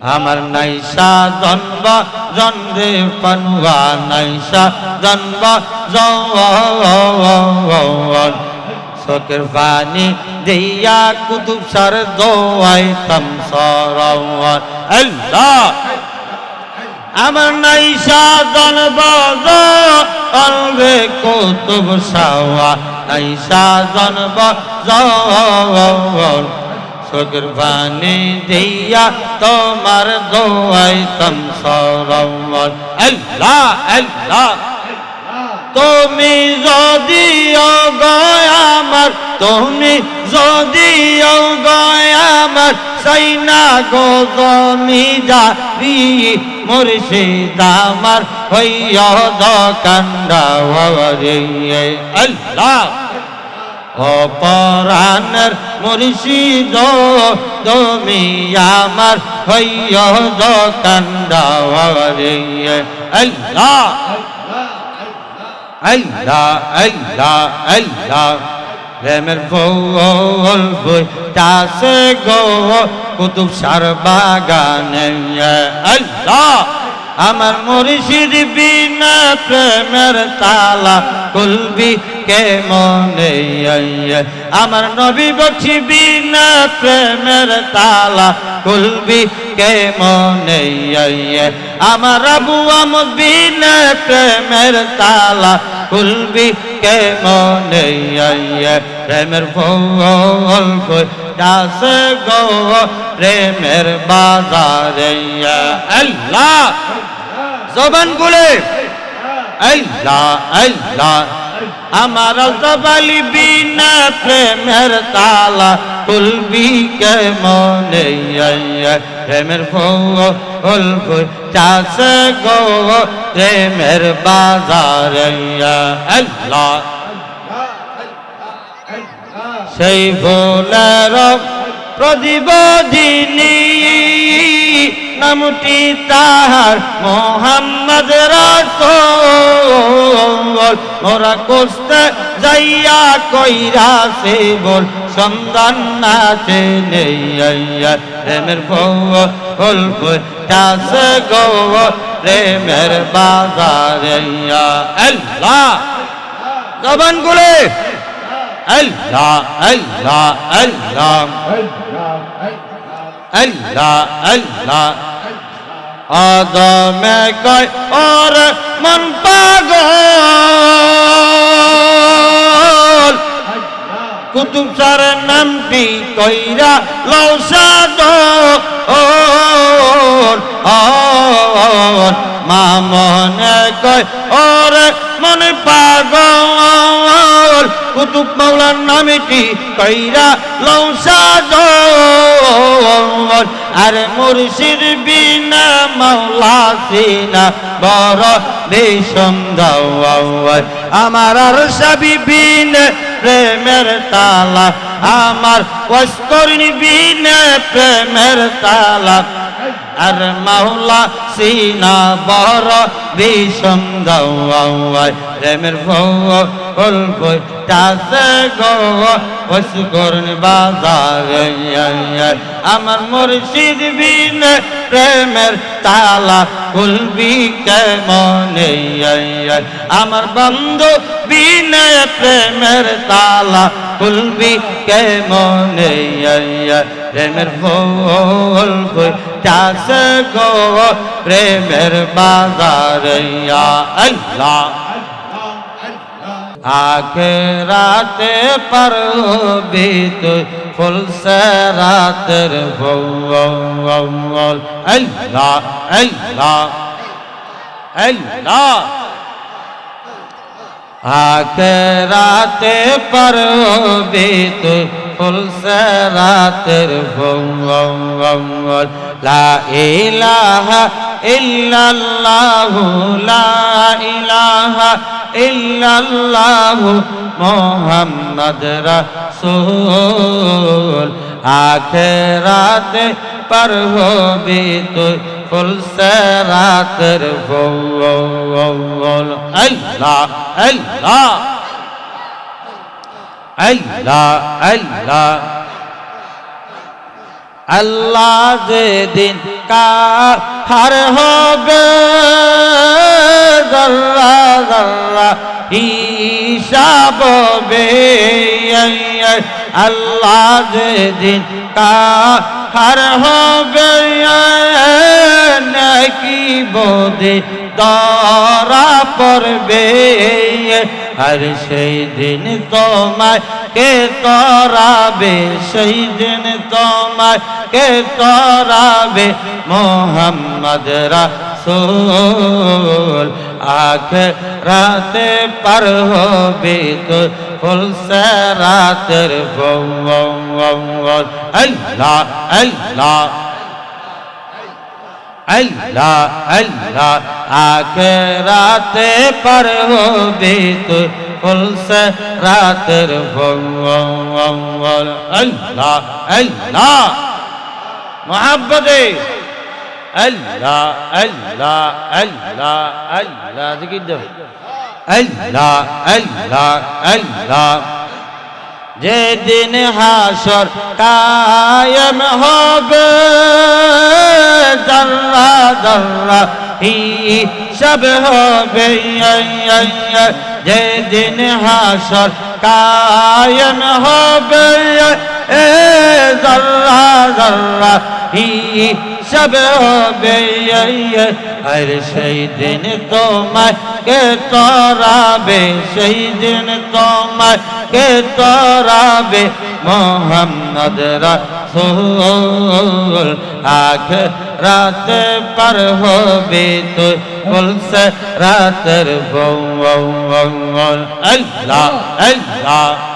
আমার নাইসা জন্ম, জন্মে পানুয়া নাইসা জন্ম জন চোখের পানি দিয়া কুতুব সার দোয়াই তম সরওয়ার। আল্লাহ! আমার নাইসা জন্ম, জন্মে কুতুব সাওয়া। নাইসা জন্ম জন পানি দিয়া তোমার দোয়াই তম সরওয়ার আল্লাহ আল্লাহ। তুমি যদি আমার, তুমি যদি আমার, সেই না গো জমি যাবি মুর্শিদ আমার, হইয় দকান্ডা আল্লাহ। অপরাণের মুর্শিদ, তুমি আমার হইয় দকান্ডা আল্লাহ আল্লাহ আল্লাহ আল্লাহ। প্রেমের ফুল বইতাছে গো, কুতুব সার বাগানে। আল্লাহ, আমার মুর্শিদ বিনা প্রেমের তালা কুলবি কে মনে আমার নবী বছি বিনা প্রেমের তালা। কুলবি কে মনে আমার আবু আমদ বিনা প্রেমের তালা। কুলবি কে মনে প্রেমের ফুল দাস গো প্রেমের বাজারে আল্লাহ! জবান গুলে আল্লাহ আল্লাহ! আমার জবালি বিনা প্রেমের তালা কুলবি কে মনে প্রেমের ফুল চাষ গো প্রেমের বাজার সেই ফুলের প্রদীপ দিনী নামটি তাহার মোহাম্মদ রাসূল। মোরা কোস্তে যাইয়া কইরা সে বল সন্ধান নাচে নেই প্রেমের ফুল চাষ গো, প্রেমের বাজারে। আল্লাহ। জবান গুলে আল্লাহ আল্লাহ। আল্লাহ আল্লাহ আল্লাহ। আদমে কয়, ওর মন পাগল। কুতুব সার নামটি কইরা লৌসাদ মা মনে কয়, ওরে মনে পাগল। কুতুব মাওলার নামটি কইরা লৌসাদ আর মুর্শিদ বিনা মাওলা সিনা, বড় বিষম দাওয়ার আমার আর সাবি বিন প্রেমের তালা, আমার ওয়াস্তরিনি বিন প্রেমের তালা। আর মাওলা সিনা বড় বিষম প্রেমের ফুল বই তাসে গো করন আমার মুর্শিদ বিন প্রেমের তালা কুলবি কেমনে আমার বন্ধু বিন প্রেমের তালা কুলবি কেমনে প্রেমের ফুল বই তাসে গো, প্রেমের বাজার আল্লাহ। আখেরাতে পারবি তুই ফুল রাতের বল আল্লাহ আল্লাহ আল্লাহ। আখেরাতে পারবি তুই ফুল রাতের লা ইলাহা ইল্লাল্লাহু, লা ইলাহা ইল্লাল্লাহু মোহাম্মদ রাসূল। আখেরাতে পার হবি الفلس راكر فول الله الله الله الله আল্লাহ যেদিন কার হবে জল্লা জল্লা হিসাব আল্লাহ যেদিন কার ہر ہو گیا نکی بودے دارا پر সেই দিন তোমায় কে তরাবে? সেই দিন তোমায় কে তরাবে? মোহাম্মদ রা রাসূল, আখ রাতে পার হবে তো ফুল রাতের আল্লাহ আল্লাহ আল্লাহ আল্লাহ আখরাতে পার হবে তো ফুলসে রাতের আল্লাহ আল্লাহ। মোহাব্বতে আল্লাহ আল্লাহ আল্লাহ আল্লাহ, জিকির দাও। আল্লাহ আল্লাহ আল্লাহ। যেদিন হাসর কায়েম হবে, জল্লা জল্লা, হিসাব হবে যেদিন হাসর কায়েম হবে এ জল্লা জল্লা হিসাব হবে আর সেই দিন তোমায় কে তরাবে, সেই দিন তোমায় কে তরাবে মোহাম্মদ রাসূল। আখ রাতে পার হবে তো বলছে রাতের বউ। আল্লাহ আল্লাহ।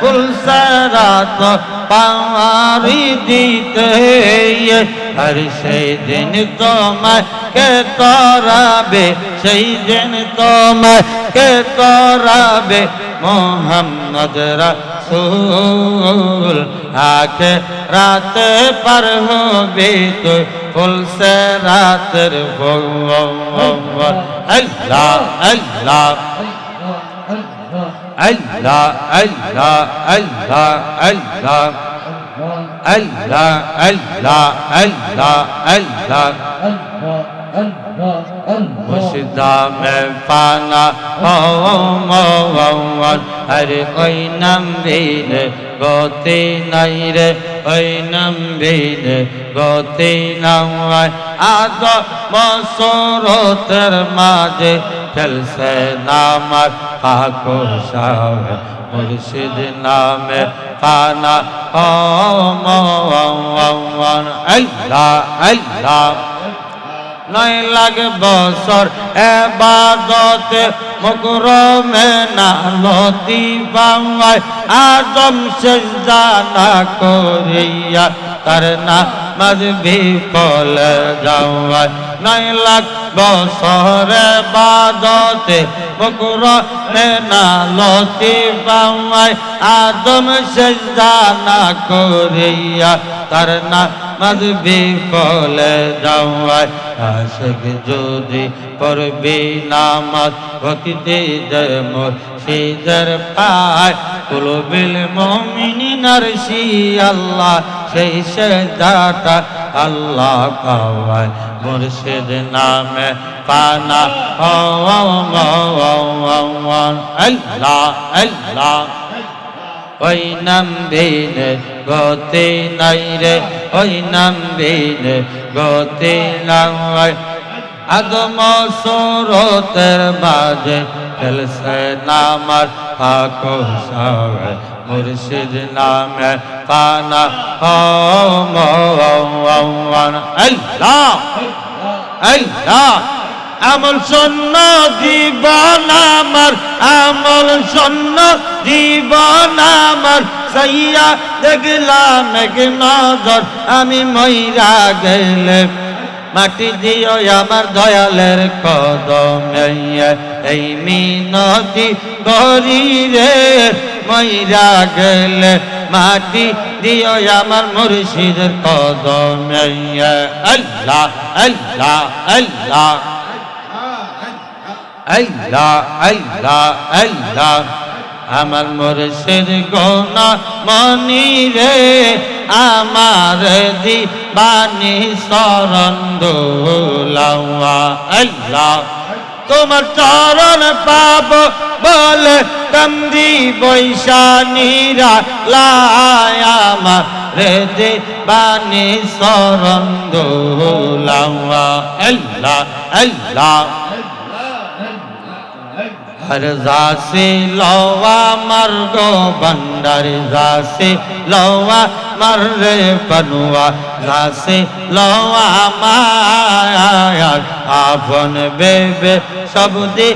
ফুলসে রাত পাওয়ারি দিতে আর সেই দিন তোমায় কে তরাবে? সেই দিন তোমায় কে তরাবে? মোহাম্মদ রাসূল, আখে রাতে পার হবে তো ফুলসে রাতের আল্লাহ আল্লাহ। আল্লাহ আল্লাহ আল্লাহ আল্লাহ আল্লাহ আল্লাহ আল্লাহ আল্লাহ। মুর্শিদা মে পানা হওয়ান আরে ওই নাম বিন গতি নাই রে, ওই নাম বিন গতি নাই। আজ মসরতের মাঝে চলছে নামার পাকো সাহ মুর্শিদ নামে হওয়ান আল্লাহ আল্লাহ নয় লাখ বছর এবাদতে মকরমে না লতি বাংলায় আদম সেজদা না করিয়া তার না মাঝ বিফল যাওয়ায় নয় লাখ বছর এবাদতে মকরমে না লতি বাংলায় আদম সেজদা না করিয়া তার না মাঝ বিফল যাওয়ায় আশেক যদি পড়বে নামাজ ভক্তি মোর সিদার পায় কুলবিল মমিনী নারসি আল্লাহ সেই সেদাটা আল্লাহ পাওয়ায় মুর্শিদ নামে পানা। আল্লাহ আল্লাহ। ওই নাম বিন গতি নাই রে, ওই নাম বিন গতি নাই। আদম সুরতের বাজে খেলছে নামার ফাঁকো সাবে। মুর্শিদ নামে পানা আল্লাহ! আল্লাহ! আমল শূন্য জীবন আমার আমল শূন্য জীবন আমার সাইয়া দেখলাম এক নজর, আমি মইরা গেলে মাটি দিও আমার দয়ালের কদমে। এই মিনতি করি রে, মইরা গেলে মাটি দিও আমার মুর্শিদের কদমে। আল্লাহ আল্লাহ আল্লাহ। আল্লাহ আল্লাহ আল্লাহ। আমার মুর্শিদ গোনা মনি রে, আমার দিবানি শরণ দোলাওয়া। আল্লাহ, তোমার চরণ পাব বলে কান্দি বৈশানীরা। লায়ামা রে দিবানি শরণ দোলাওয়া। আল্লাহ আল্লাহ। হরজা সে লওয়া মর গো বন্ডার জা সে লওয়া মর রে পনুয়া জা সে লওয়া মায়ার আপন বেবে সব দে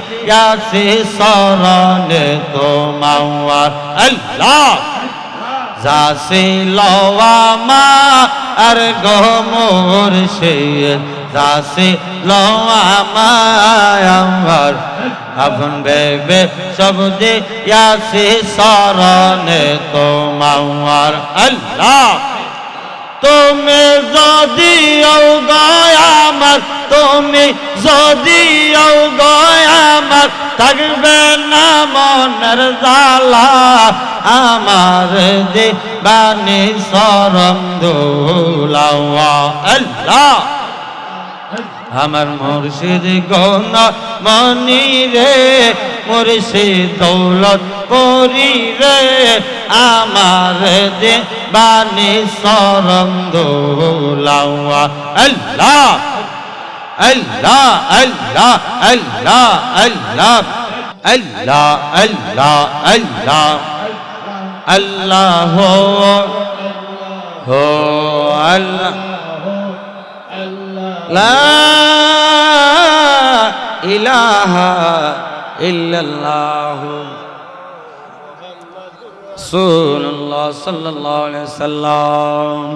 সরণে তো মাওয়ার আল্লাহ যা ছিল আর গমর সে যা ছিল আমার আপন বেবে সব যে সরণে তোমার। আল্লাহ! তুমি যদি আমার, তুমি যদি আমার, থাকবে না মনের জালা আমার দে বানি সরম দোলাওয়া আল্লাহ! আমার মুর্শিদ গৌন মনি রে মুর্শি দৌলত পরি রে, আমার দে বানি সরঙ্গ লাউয়া আল্লাহ আল্লাহ আল্লাহ আল্লাহ আল্লাহ আল্লাহ আল্লাহ আল্লাহ। আল্লাহ হো, আল্লাহ। লা ইলাহা ইল্লাল্লাহু রাসূলুল্লাহ সাল্লাল্লাহু আলাইহি সাল্লাম